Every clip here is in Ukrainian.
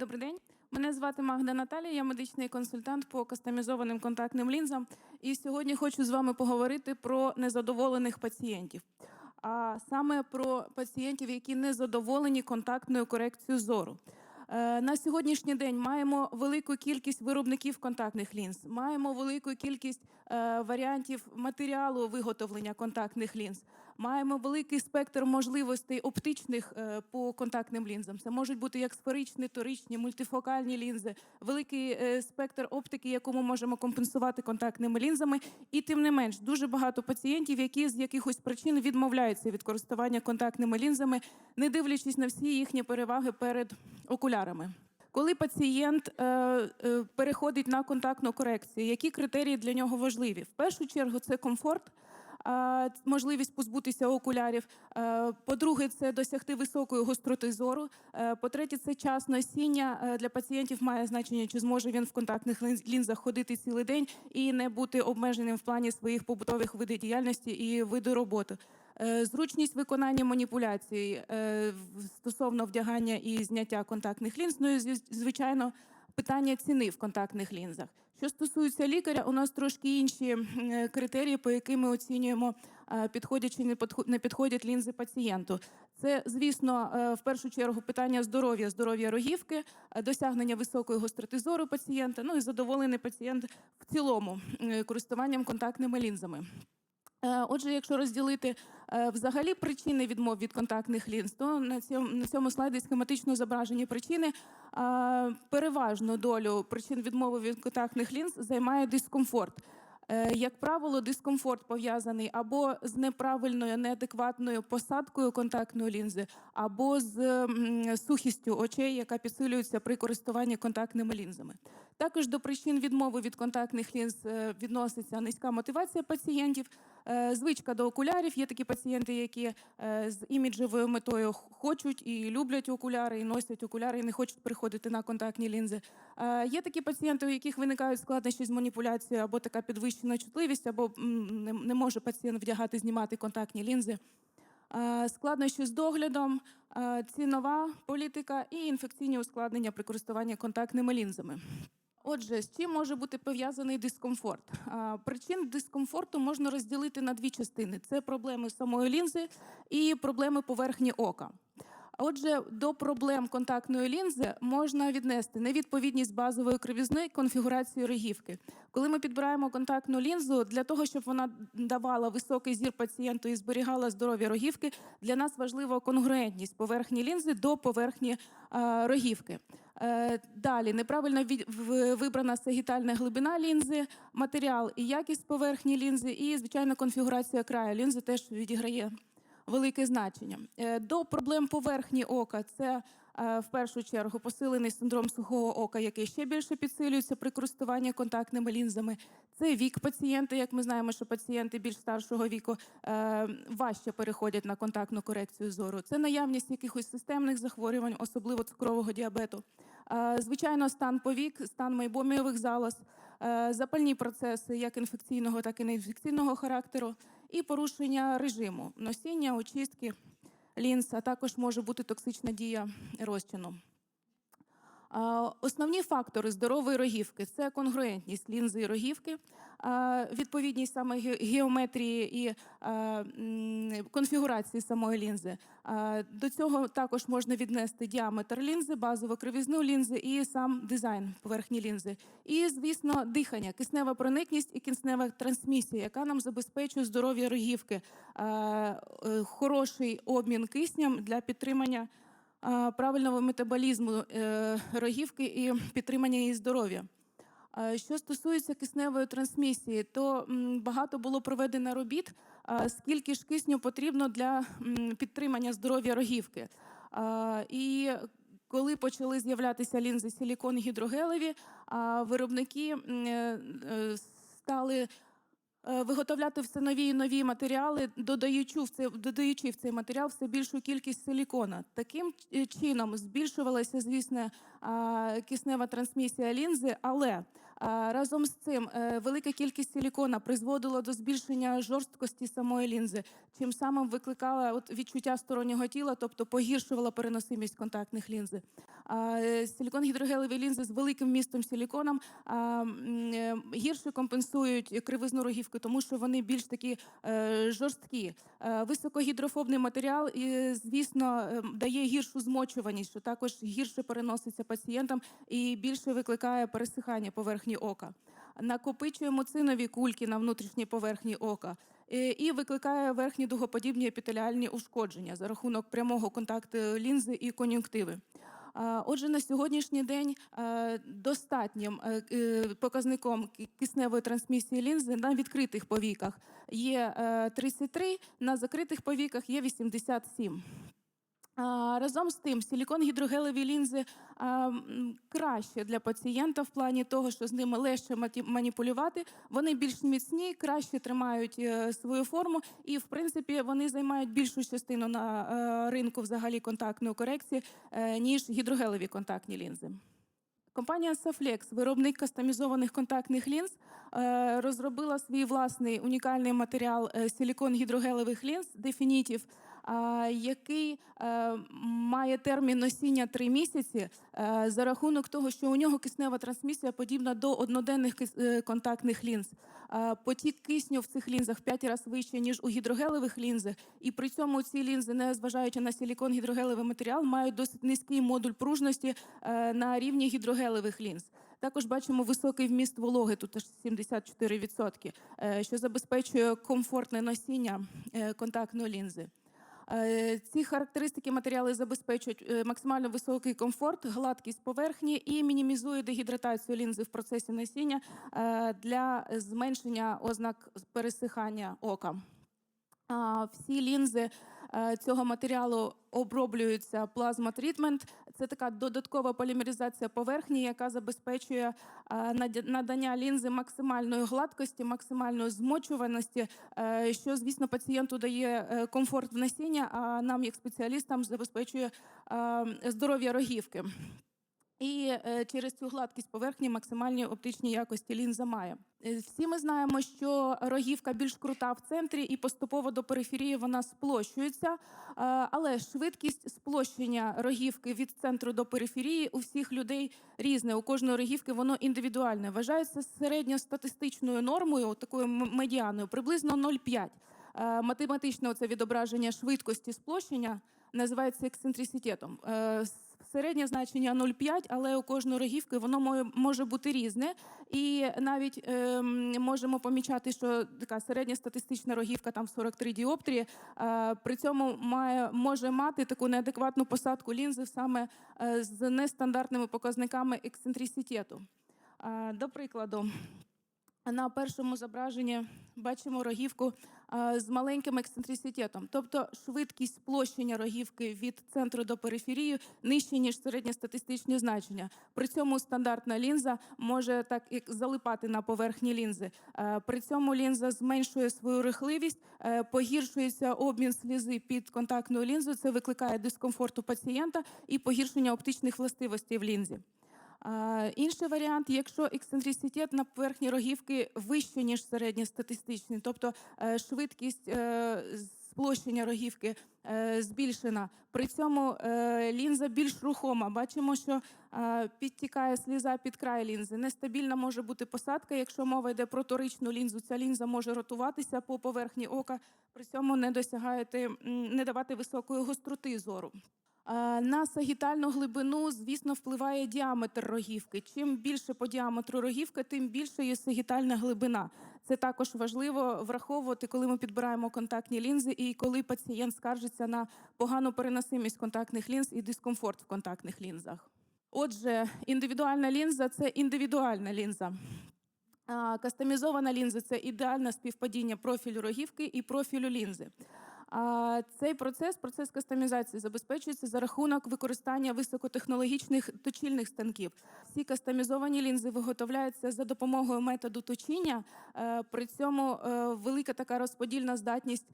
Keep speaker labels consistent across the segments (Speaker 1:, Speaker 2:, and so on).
Speaker 1: Добрий день. Мене звати Магда Наталія, я медичний консультант по кастомізованим контактним лінзам. І сьогодні хочу з вами поговорити про незадоволених пацієнтів. А саме про пацієнтів, які не задоволені контактною корекцією зору. Е, На сьогоднішній день маємо велику кількість виробників контактних лінз, маємо велику кількість е, варіантів матеріалу виготовлення контактних лінз, маємо великий спектр можливостей оптичних е, по контактним лінзам. Це можуть бути як сферичні, торичні, мультифокальні лінзи, великий е, спектр оптики, яку ми можемо компенсувати контактними лінзами. І тим не менш, дуже багато пацієнтів, які з якихось причин відмовляються від користування контактними лінзами, не дивлячись на всі їхні переваги перед окулярами. Коли пацієнт е, е, переходить на контактну корекцію, які критерії для нього важливі? В першу чергу це комфорт, можливість позбутися окулярів. Е, по-друге, це досягти високої гостроти зору. Е, по-третє, це час носіння Е, для пацієнтів має значення, чи зможе він в контактних лінзах ходити цілий день і не бути обмеженим в плані своїх побутових видів діяльності і виду роботи. Зручність виконання маніпуляцій стосовно вдягання і зняття контактних лінз. Ну і звичайно, питання ціни в контактних лінзах. Що стосується лікаря, у нас трошки інші е, критерії, по яким ми оцінюємо, е, підходять чи не підхо- підходять лінзи пацієнту. Це, звісно, е, в першу чергу питання здоров'я, здоров'я рогівки, досягнення високої гостроти зору пацієнта, ну і задоволений пацієнт в цілому користуванням контактними лінзами. Е, Отже, якщо розділити е, взагалі причини відмов від контактних лінз, то на цьому, на цьому слайді схематично зображені причини. Е, Переважну долю причин відмови від контактних лінз займає дискомфорт. Як правило, дискомфорт пов'язаний або з неправильною, неадекватною посадкою контактної лінзи, або з сухістю очей, яка підсилюється при користуванні контактними лінзами. Також до причин відмови від контактних лінз відноситься низька мотивація пацієнтів, звичка до окулярів. Є такі пацієнти, які е, з іміджевою метою хочуть і люблять окуляри, і носять окуляри, і не хочуть приходити на контактні лінзи. Е, Є такі пацієнти, у яких виникають складнощі з маніпуляцією, або така підвищена чутливість, або не- може пацієнт вдягати, знімати контактні лінзи. Е, Складнощі з доглядом, е, цінова політика і інфекційні ускладнення при користуванні контактними лінзами. Отже, з чим може бути пов'язаний дискомфорт? Причин дискомфорту можна розділити на дві частини: це проблеми самої лінзи і проблеми поверхні ока. Отже, до проблем контактної лінзи можна віднести невідповідність базової кривізни конфігурації рогівки. Коли ми підбираємо контактну лінзу, для того, щоб вона давала високий зір пацієнту і зберігала здоров'я рогівки, для нас важлива конгруентність поверхні лінзи до поверхні е, рогівки. Е, Далі неправильно вибрана сагітальна глибина лінзи, матеріал і якість поверхні лінзи, і звичайно конфігурація краю лінзи теж відіграє велике значення. Е, До проблем поверхні ока це е, в першу чергу посилений синдром сухого ока, який ще більше підсилюється при користуванні контактними лінзами. Це вік пацієнта. Як ми знаємо, що пацієнти більш старшого віку е, важче переходять на контактну корекцію зору. Це наявність якихось системних захворювань, особливо цукрового діабету. Звичайно, стан повік, стан майбомієвих залоз, запальні процеси як інфекційного, так і неінфекційного характеру, і порушення режиму носіння, очистки лінз, а також може бути токсична дія розчину. Основні фактори здорової рогівки це конгруентність лінзи і рогівки, відповідність саме геометрії і конфігурації самої лінзи. До цього також можна віднести діаметр лінзи, базову кривізну лінзи і сам дизайн поверхні лінзи. І, звісно, дихання, киснева проникність і киснева трансмісія, яка нам забезпечує здоров'я рогівки, е, хороший обмін киснем для підтримання правильного метаболізму е, рогівки і підтримання її здоров'я. Що стосується кисневої трансмісії, то багато було проведено робіт, скільки ж кисню потрібно для підтримання здоров'я рогівки. І коли почали з'являтися лінзи силікон гідрогелеві, виробники е, е, стали виготовляти все нові і нові матеріали, додаючи в цей, додаючи в цей матеріал все більшу кількість силікона. Таким е, чином збільшувалася, звісно, киснева трансмісія лінзи, але Разом з цим е, велика кількість силікона призводила до збільшення жорсткості самої лінзи, чим самим викликала от відчуття стороннього тіла, тобто погіршувала переносимість контактних лінзи. Е, Силікон гідрогелеві лінзи з великим вмістом силіконом е, гірше компенсують кривизну рогівки, тому що вони більш такі жорсткі. Високогідрофобний матеріал, звісно, дає гіршу змочуваність, що також гірше переноситься пацієнтам і більше викликає пересихання поверхні ока. Накопичує муцинові кульки на внутрішній поверхні ока е, і викликає верхні дугоподібні епітеліальні ушкодження за рахунок прямого контакту лінзи і кон'юнктиви. Отже, на сьогоднішній день е, достатнім е, показником кисневої трансмісії лінзи на відкритих повіках є е, 33, на закритих повіках є 87. Разом з тим, силікон-гідрогелеві лінзи а, краще для пацієнта в плані того, що з ними легше маніпулювати. Вони більш міцні, краще тримають е, свою форму, і в принципі вони займають більшу частину на е, ринку взагалі контактної корекції, е, ніж гідрогелеві контактні лінзи. Компанія Saflex, виробник кастомізованих контактних лінз, розробила свій власний унікальний матеріал силікон гідрогелевих лінз Definitive, який е, має термін носіння 3 місяці е, за рахунок того, що у нього киснева трансмісія подібна до одноденних е, контактних лінз. Потік кисню в цих лінзах 5 разів вищий, ніж у гідрогелевих лінзах, і при цьому ці лінзи, не зважаючи на силікон гідрогелевий матеріал, мають досить низький модуль пружності на рівні гідрогелевих лінз. Також бачимо високий вміст вологи, тут аж 74%, е, що забезпечує комфортне носіння контактної лінзи. Е, Ці характеристики матеріали забезпечують е, максимально високий комфорт, гладкість поверхні і мінімізують дегідратацію лінзи в процесі носіння е, для зменшення ознак пересихання ока. Всі лінзи цього матеріалу оброблюється плазма-трітмент. Це така додаткова полімеризація поверхні, яка забезпечує е, надання лінзи максимальної гладкості, максимальної змочуваності, е, що, звісно, пацієнту дає е, комфорт в носіння, а нам, як спеціалістам, забезпечує е, здоров'я рогівки. І е, через цю гладкість поверхні максимальні оптичні якості лінза має. Е, Всі ми знаємо, що рогівка більш крута в центрі, і поступово до периферії вона сплощується. Е, Але швидкість сплощення рогівки від центру до периферії у всіх людей різне. У кожної рогівки воно індивідуальне. Вважається середньостатистичною нормою, такою медіаною, приблизно 0,5. Е, Математичне це відображення швидкості сплощення називається ексцентриситетом. Е, Середнє значення 0,5, але у кожної рогівки воно може бути різне. І навіть ем, можемо помічати, що така середня статистична рогівка там 43 діоптрії, е, при цьому має, може мати таку неадекватну посадку лінзи саме е, з нестандартними показниками ексцентриситету. Е, До прикладу, на першому зображенні бачимо рогівку з маленьким ексцентриситетом, тобто швидкість сплощення рогівки від центру до периферії нижче, ніж середньостатистичні значення. При цьому стандартна лінза може так як залипати на поверхні лінзи. Е, При цьому лінза зменшує свою рихливість, е, погіршується обмін слізи під контактною лінзою. Це викликає дискомфорт у пацієнта і погіршення оптичних властивостей в лінзі. Інший варіант, якщо ексцентриситет на поверхні рогівки вище, ніж середньостатистичний, тобто е, швидкість е, сплощення рогівки е, збільшена. При цьому лінза більш рухома. Бачимо, що підтікає сліза під край лінзи. Нестабільна може бути посадка. Якщо мова йде про торичну лінзу, ця лінза може ротуватися по поверхні ока, при цьому не досягаєте, не давати високої гостроти зору. Е, На сагітальну глибину, звісно, впливає діаметр рогівки. Чим більше по діаметру рогівка, тим більше є сагітальна глибина. Це також важливо враховувати, коли ми підбираємо контактні лінзи і коли пацієнт скаржиться на погану переносимість контактних лінз і дискомфорт в контактних лінзах. Отже, індивідуальна лінза це індивідуальна лінза. Кастомізована лінза це ідеальне співпадіння профілю рогівки і профілю лінзи. А цей процес, процес кастомізації, забезпечується за рахунок використання високотехнологічних точильних станків. Всі кастомізовані лінзи виготовляються за допомогою методу точіння. Е, При цьому е, велика така розподільна здатність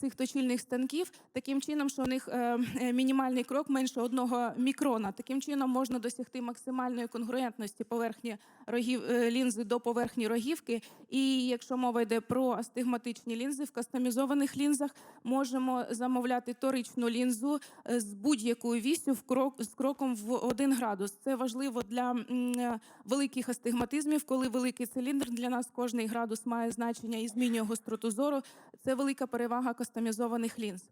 Speaker 1: цих точильних станків таким чином, що у них е, е, мінімальний крок менше одного мікрона. Таким чином можна досягти максимальної конгруентності поверхні рогів е, лінзи до поверхні рогівки. І якщо мова йде про астигматичні лінзи, в кастомізованих лінзах можемо замовляти торичну лінзу е, з будь-якою вісю в крок з кроком в 1 градус. Це важливо для е, великих астигматизмів, коли великий циліндр для нас кожний градус має значення і змінює гостроту зору. Це велика перевага кастомізованих лінз.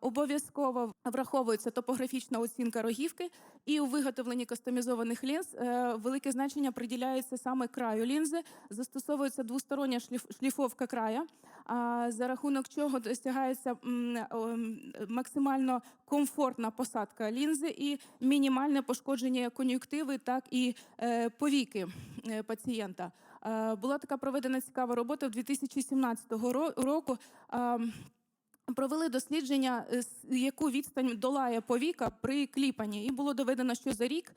Speaker 1: Обов'язково враховується топографічна оцінка рогівки, і у виготовленні кастомізованих лінз е, велике значення приділяється саме краю лінзи. Застосовується двостороння шліф- шліфовка края, за рахунок чого досягається максимально комфортна посадка лінзи і мінімальне пошкодження кон'юнктиви, так і е, повіки е, пацієнта. Була така проведена цікава робота в 2017 ро- року. Провели дослідження, е, яку відстань долає повіка при кліпанні, і було доведено, що за рік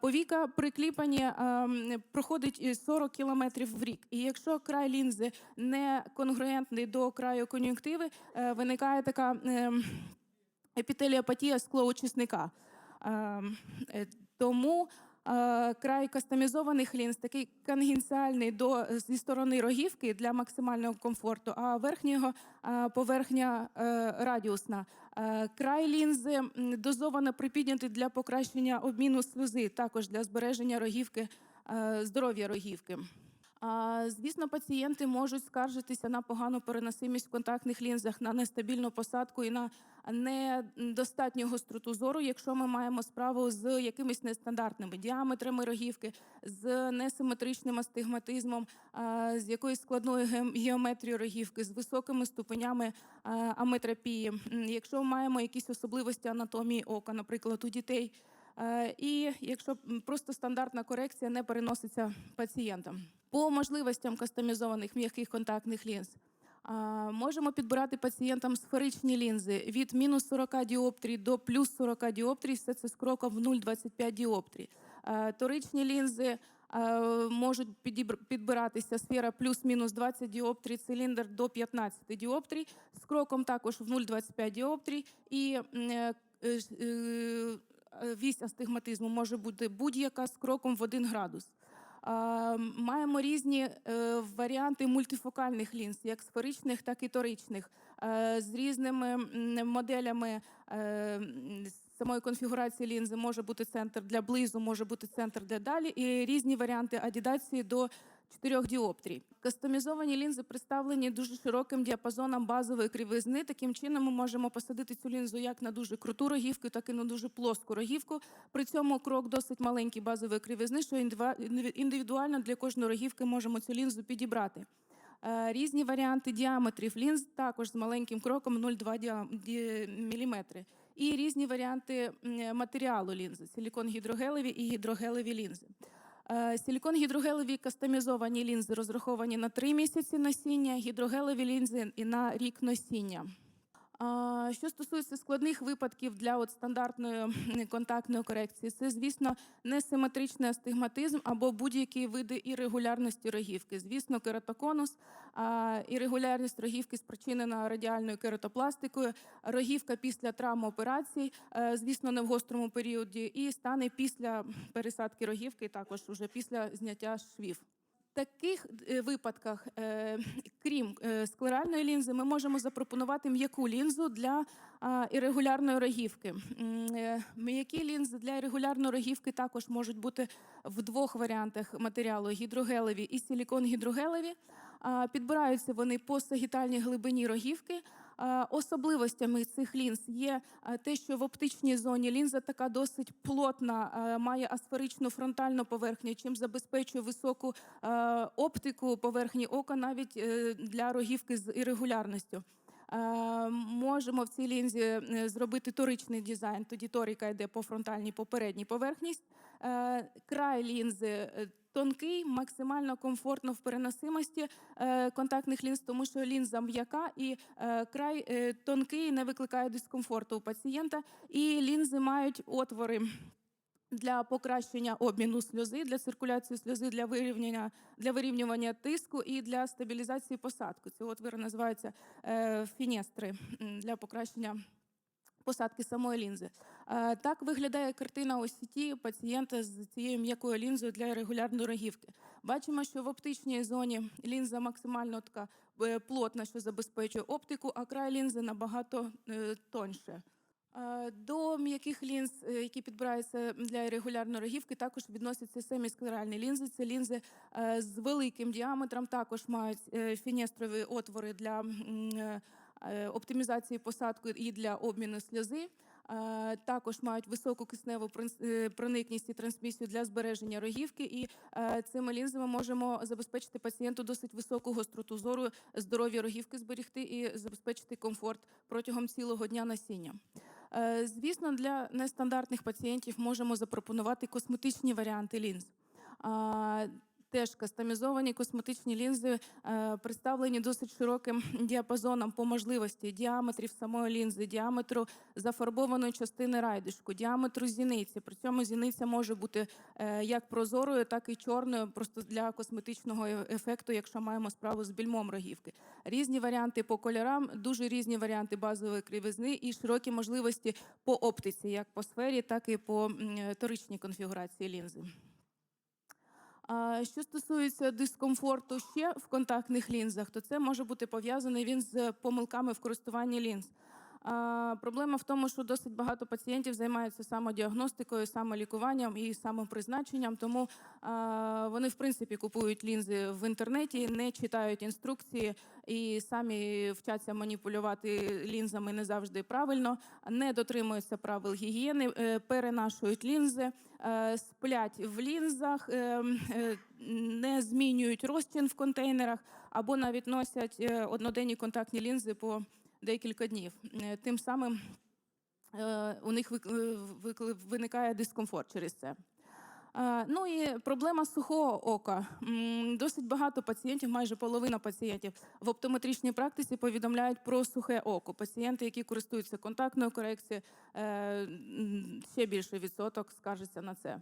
Speaker 1: повіка при кліпанні проходить е, 40 кілометрів в рік. І якщо край лінзи не конгруентний до краю кон'юнктиви, е, виникає така епітеліопатія склоочисника. Ем, е, Тому е, край кастомізованих лінз такий кангенціальний до зі сторони рогівки для максимального комфорту, а верхнього поверхня е, радіусна. Е, Край лінзи дозовано припіднятий для покращення обміну сльози, також для збереження рогівки, е, здоров'я рогівки. Звісно, пацієнти можуть скаржитися на погану переносимість в контактних лінзах, на нестабільну посадку і на недостатню гостроту зору, якщо ми маємо справу з якимись нестандартними діаметрами рогівки, з несиметричним астигматизмом, з якоюсь складною геометрією рогівки, з високими ступенями аметропії. Якщо маємо якісь особливості анатомії ока, наприклад, у дітей. Е, І якщо просто стандартна корекція не переноситься пацієнтам. По можливостям кастомізованих м'яких контактних лінз можемо підбирати пацієнтам сферичні лінзи від мінус 40 діоптрій до плюс 40 діоптрій, все це з кроком в 0,25 діоптрій. Торичні лінзи можуть підбиратися сфера плюс-мінус 20 діоптрій, циліндр до 15 діоптрій, з кроком також в 0,25 діоптрій. І е, е, е, вісь астигматизму може бути будь-яка з кроком в 1 градус. Маємо різні е, варіанти мультифокальних лінз, як сферичних, так і торичних, з різними моделями е, самої конфігурації лінзи. Може бути центр для близу, може бути центр для далі, і різні варіанти адідації до 4 діоптрій. Кастомізовані лінзи представлені дуже широким діапазоном базової кривизни. Таким чином ми можемо посадити цю лінзу як на дуже круту рогівку, так і на дуже плоску рогівку. При цьому крок досить маленький базової кривизни, що індивідуально для кожної рогівки можемо цю лінзу підібрати. Е, Різні варіанти діаметрів лінз також з маленьким кроком 0,2 діа- ді- міліметри. І різні варіанти матеріалу лінзи: силікон гідрогелеві і гідрогелеві лінзи. Е, Силікон гідрогелеві кастомізовані лінзи розраховані на 3 місяці носіння, гідрогелеві лінзи і на рік носіння. Що стосується складних випадків для от стандартної контактної корекції, це, звісно, несиметричний астигматизм або будь-які види ірегулярності рогівки. Звісно, кератоконус, ірегулярність рогівки спричинена радіальною кератопластикою, рогівка після травм операцій, е, звісно, не в гострому періоді, і стане після пересадки рогівки, також уже після зняття швів. Таких е, випадках, е, крім е, склеральної лінзи, ми можемо запропонувати м'яку лінзу для ірегулярної рогівки. М'які лінзи для ірегулярної рогівки також можуть бути в двох варіантах матеріалу: гідрогелеві і силікон-гідрогелеві. Підбираються вони по сагітальній глибині рогівки. А, Особливостями цих лінз є те, що в оптичній зоні лінза така досить плотна, має асферичну фронтальну поверхню, чим забезпечує високу е, оптику поверхні ока навіть е, для рогівки з ірегулярністю. Е, Можемо в цій лінзі е, зробити торичний дизайн, тоді торіка йде по фронтальній, по передній поверхність. Е, Край лінзи е, тонкий, максимально комфортно в переносимості е, контактних лінз, тому що лінза м'яка і е, край е, тонкий, не викликає дискомфорту у пацієнта. І лінзи мають отвори для покращення обміну сльози, для циркуляції сльози, для вирівняння, для вирівнювання тиску і для стабілізації посадки. Ці отвори називаються е, фінестри для покращення посадки самої лінзи. Е, Так виглядає картина у сіті пацієнта з цією м'якою лінзою для регулярної рогівки. Бачимо, що в оптичній зоні лінза максимально така е, плотна, що забезпечує оптику, а край лінзи набагато е, тоньше. До м'яких лінз, які підбираються для регулярної рогівки, також відносяться семісклеральні лінзи. Це лінзи з великим діаметром, також мають фінестрові отвори для оптимізації посадки і для обміну сльози. Е, Також мають високу кисневу е, проникність і трансмісію для збереження рогівки. І е, цими лінзами можемо забезпечити пацієнту досить високу гостроту зору, здоров'я рогівки зберегти і забезпечити комфорт протягом цілого дня носіння. Е, Звісно, для нестандартних пацієнтів можемо запропонувати косметичні варіанти лінз. Теж кастомізовані косметичні лінзи е, представлені досить широким діапазоном по можливості діаметрів самої лінзи, діаметру зафарбованої частини райдушку, діаметру зіниці. При цьому зіниця може бути е, як прозорою, так і чорною, просто для косметичного е- ефекту, якщо маємо справу з більмом рогівки. Різні варіанти по кольорам, дуже різні варіанти базової кривизни і широкі можливості по оптиці, як по сфері, так і по торичній конфігурації лінзи. Що стосується дискомфорту ще в контактних лінзах, то це може бути пов'язаний він з помилками в користуванні лінз. Проблема в тому, що досить багато пацієнтів займаються самодіагностикою, самолікуванням і самопризначенням, тому вони в принципі купують лінзи в інтернеті, не читають інструкції і самі вчаться маніпулювати лінзами не завжди правильно, не дотримуються правил гігієни, е, перенашують лінзи, е, сплять в лінзах, е, не змінюють розчин в контейнерах або навіть носять одноденні контактні лінзи по декілька днів. Е, Тим самим е, у них е, виникає дискомфорт через це. Ну і проблема сухого ока. Досить багато пацієнтів, майже половина пацієнтів в оптометричній практиці повідомляють про сухе око. Пацієнти, які користуються контактною корекцією, ще більший відсоток скаржиться на це.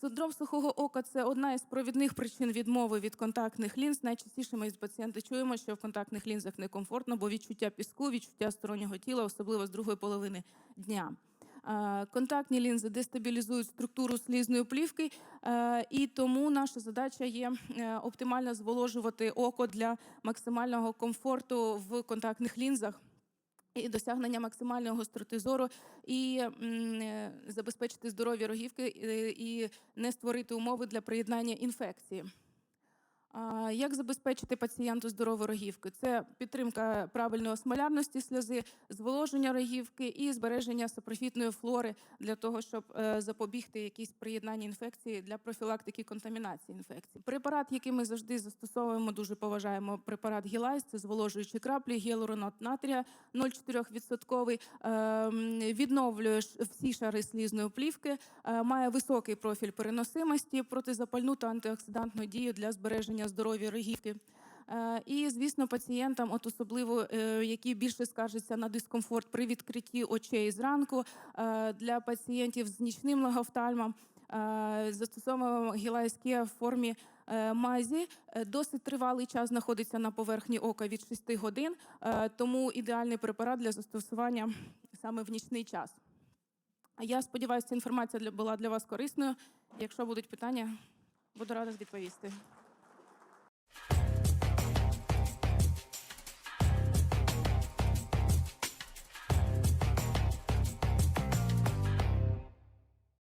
Speaker 1: Синдром сухого ока це одна із провідних причин відмови від контактних лінз. Найчастіше ми з пацієнти чуємо, що в контактних лінзах некомфортно, бо відчуття піску, відчуття стороннього тіла, особливо з другої половини дня. Контактні лінзи дестабілізують структуру слізної плівки, і тому наша задача є е, оптимально зволожувати око для максимального комфорту в контактних лінзах і досягнення максимальної гостроти зору, і е, забезпечити здоров'я рогівки і не створити умови для приєднання інфекції. Як забезпечити пацієнту здорову рогівку? Це підтримка правильної осмолярності сльози, зволоження рогівки і збереження сапрофітної флори для того, щоб е, запобігти якійсь приєднанні інфекції для профілактики контамінації інфекцій. Препарат, який ми завжди застосовуємо, дуже поважаємо. Препарат Гілайс, це зволожуючі краплі, гіалуронат натрія 0,4%, ем, відновлює всі шари слізної плівки, е, має високий профіль переносимості, протизапальну та антиоксидантну дію для збереження здоров'я рогівки. Е, І, звісно, пацієнтам, от особливо е, які більше скаржаться на дискомфорт при відкритті очей зранку, е, для пацієнтів з нічним легофтальмом е, застосовуємо гілайське в формі мазі. Досить тривалий час знаходиться на поверхні ока від 6 годин, тому ідеальний препарат для застосування саме в нічний час. Я сподіваюся, ця інформація була для вас корисною. Якщо будуть питання, буду рада відповісти.